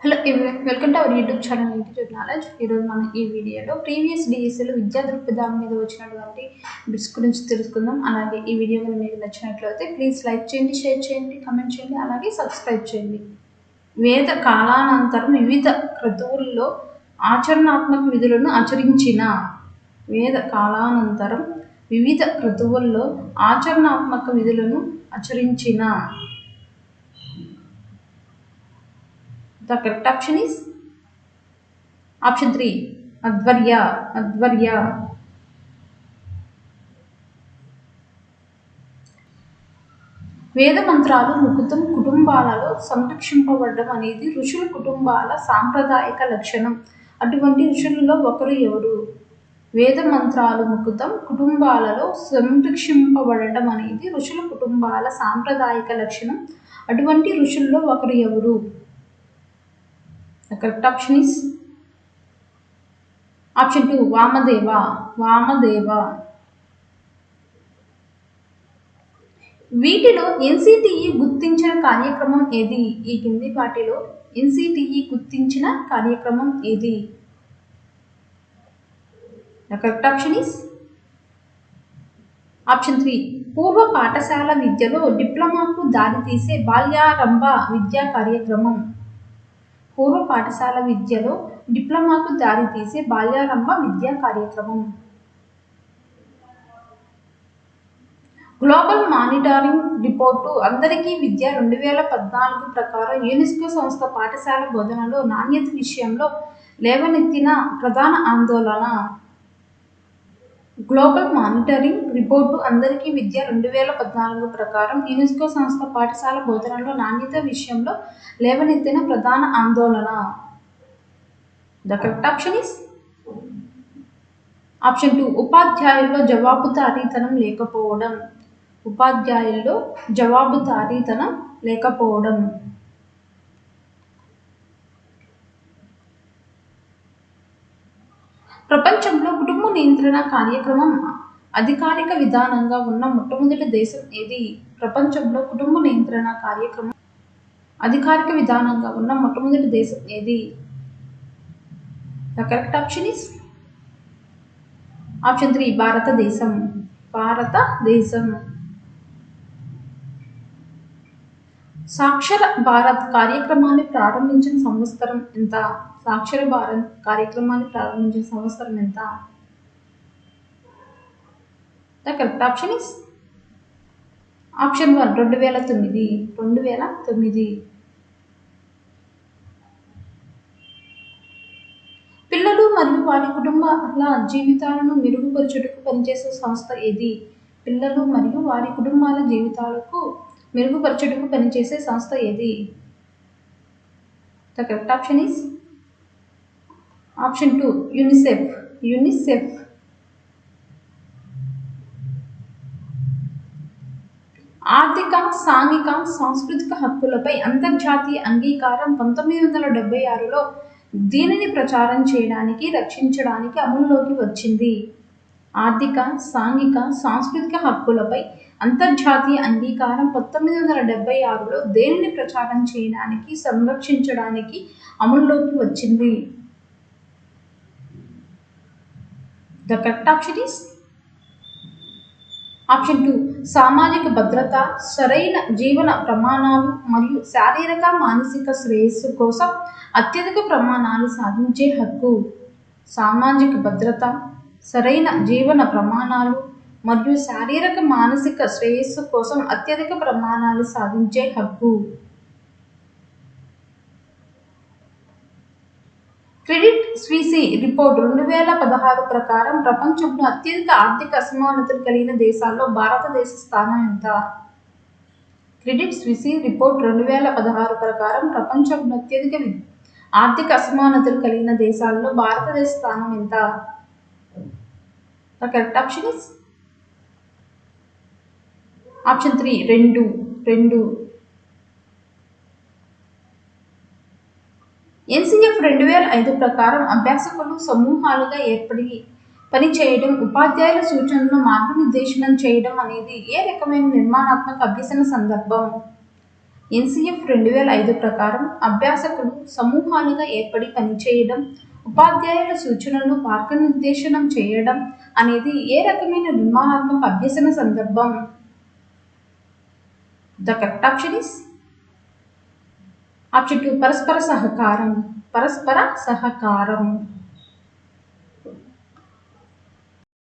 Hello welcome to our YouTube channel ఇంటిట్యూడ్ knowledge ఈరోజు మనం ఈ వీడియోలో ప్రీవియస్ డిఎస్సీలో విద్యా దృక్పథం మీద వచ్చినటువంటి బిట్స్ గురించి తెలుసుకుందాం. అలాగే ఈ వీడియో కనుక మీకు నచ్చినట్లయితే ప్లీజ్ లైక్ చేయండి షేర్ చేయండి కమెంట్ చేయండి అలాగే సబ్స్క్రైబ్ చేయండి. వేద కాలానంతరం వివిధ క్రతువుల్లో ఆచరణాత్మక విధులను ఆచరించిన వేద కాలానంతరం వివిధ క్రతువుల్లో ఆచరణాత్మక విధులను ఆచరించిన The correct option is option 3 Advarya. Advarya. వేద మంత్రాలు ముకుతం కుటుంబాలలో సంరక్షింపబడడం అనేది ఋషుల కుటుంబాల సాంప్రదాయక లక్షణం అటువంటి ఋషులలో ఒకరు ఎవరు వేద మంత్రాలు ముకుతం కుటుంబాలలో సంరక్షింపబడడం అనేది ఋషుల కుటుంబాల సాంప్రదాయక లక్షణం అటువంటి ఋషుల్లో ఒకరు ఎవరు The correct option is option 2 Vamadeva. Vamadeva. వీటిలో ఎన్సిటిఈ గుర్తించిన కార్యక్రమం ఏది ఈ కింది వాటిలో ఎన్సిటిఈ గుర్తించిన కార్యక్రమం ఏది the correct option is option three పూర్వ పాఠశాల విద్యలో డిప్లొమాకు దారితీసే బాల్యారంభ విద్యా కార్యక్రమం పూర్వ పాఠశాల విద్యలో డిప్లొమాకు దారితీసే బాల్యారంభ విద్యా కార్యక్రమం. గ్లోబల్ మానిటరింగ్ రిపోర్టు అందరికీ విద్య రెండు వేల పద్నాలుగు ప్రకారం యునెస్కో సంస్థ పాఠశాల బోధనలో నాణ్యత విషయంలో లేవనెత్తిన ప్రధాన ఆందోళన. గ్లోబల్ మానిటరింగ్ రిపోర్టు అందరికీ విద్య రెండు వేల పద్నాలుగు ప్రకారం యునెస్కో సంస్థ పాఠశాల బోధనలో నాణ్యత విషయంలో లేవనెత్తిన ప్రధాన ఆందోళన. The correct option is? Option two ఉపాధ్యాయుల్లో జవాబుదారీతనం లేకపోవడం. ఉపాధ్యాయుల్లో జవాబుదారీతనం లేకపోవడం ప్రపంచంలో కుటుంబ నియంత్రణ కార్యక్రమం అధికారిక విధానంగా ఉన్న మొట్టమొదటి దేశం ఏది? ప్రపంచంలో కుటుంబ నియంత్రణ కార్యక్రమం అధికారిక విధానంగా ఉన్న మొట్టమొదటి దేశం ఏది? The correct option is option three భారతదేశం. భారతదేశం. సాక్షర భారత్ కార్యక్రమాన్ని ప్రారంభించిన సంవత్సరం ఎంత? సాక్షర భారత్ కార్యక్రమాన్ని ప్రారంభించిన సంవత్సరం ఎంత? The correct option is option one రెండు వేల తొమ్మిది రెండు వేల తొమ్మిది. పిల్లలు మరియు వారి కుటుంబాల జీవితాలను మెరుగుపరచుటకు పనిచేసే సంస్థ ఏది? పిల్లలు మరియు వారి కుటుంబాల జీవితాలకు మెరుగుపరచుటకు పనిచేసే సంస్థ ఏది? The correct option is option two UNICEF UNICEF ఆర్థిక సాంఘిక సాంస్కృతిక హక్కులపై అంతర్జాతీయ అంగీకారం పంతొమ్మిది వందల డెబ్బై ఆరులో దీనిని ప్రచారం చేయడానికి రక్షించడానికి అమల్లోకి వచ్చింది. ఆర్థిక సాంఘిక సాంస్కృతిక హక్కులపై అంతర్జాతీయ అంగీకారం పంతొమ్మిది వందల డెబ్బై ఆరులో దేనిని ప్రచారం చేయడానికి సంరక్షించడానికి అమల్లోకి వచ్చింది? The correct option is option two సామాజిక భద్రత సరైన జీవన ప్రమాణాలు మరియు శారీరక మానసిక శ్రేయస్సు కోసం అత్యధిక ప్రమాణాలు సాధించే హక్కు. సామాజిక భద్రత సరైన జీవన ప్రమాణాలు మరియు శారీరక మానసిక శ్రేయస్సు కోసం అత్యధిక ప్రమాణాలు సాధించే హక్కు. క్రెడిట్ స్వీసీ రిపోర్ట్ రెండు వేల పదహారు ప్రకారం ప్రపంచంలో అత్యధిక ఆర్థిక అసమానతలు కలిగిన దేశాల్లో భారతదేశ స్థానం ఎంత? క్రెడిట్ స్వీసీ రిపోర్ట్ రెండు వేల పదహారు ప్రకారం ప్రపంచంలో అత్యధిక ఆర్థిక అసమానతలు కలిగిన దేశాల్లో భారతదేశ స్థానం ఎంత? Correct option is option three రెండు రెండు. ఎన్సీఎఫ్ రెండు వేల ఐదు ప్రకారం అభ్యాసకులు సమూహాలుగా ఏర్పడి పనిచేయడం ఉపాధ్యాయుల సూచనలను మార్గనిర్దేశనం చేయడం అనేది ఏ రకమైన నిర్మాణాత్మక అభ్యసన సందర్భం? ఎన్సిఎఫ్ రెండు వేల ఐదు ప్రకారం అభ్యాసకులు సమూహాలుగా ఏర్పడి పనిచేయడం ఉపాధ్యాయుల సూచనలను మార్గనిర్దేశనం చేయడం అనేది ఏ రకమైన నిర్మాణాత్మక అభ్యసన సందర్భం? The correct option is option two పరస్పర సహకారం. పరస్పర సహకారం.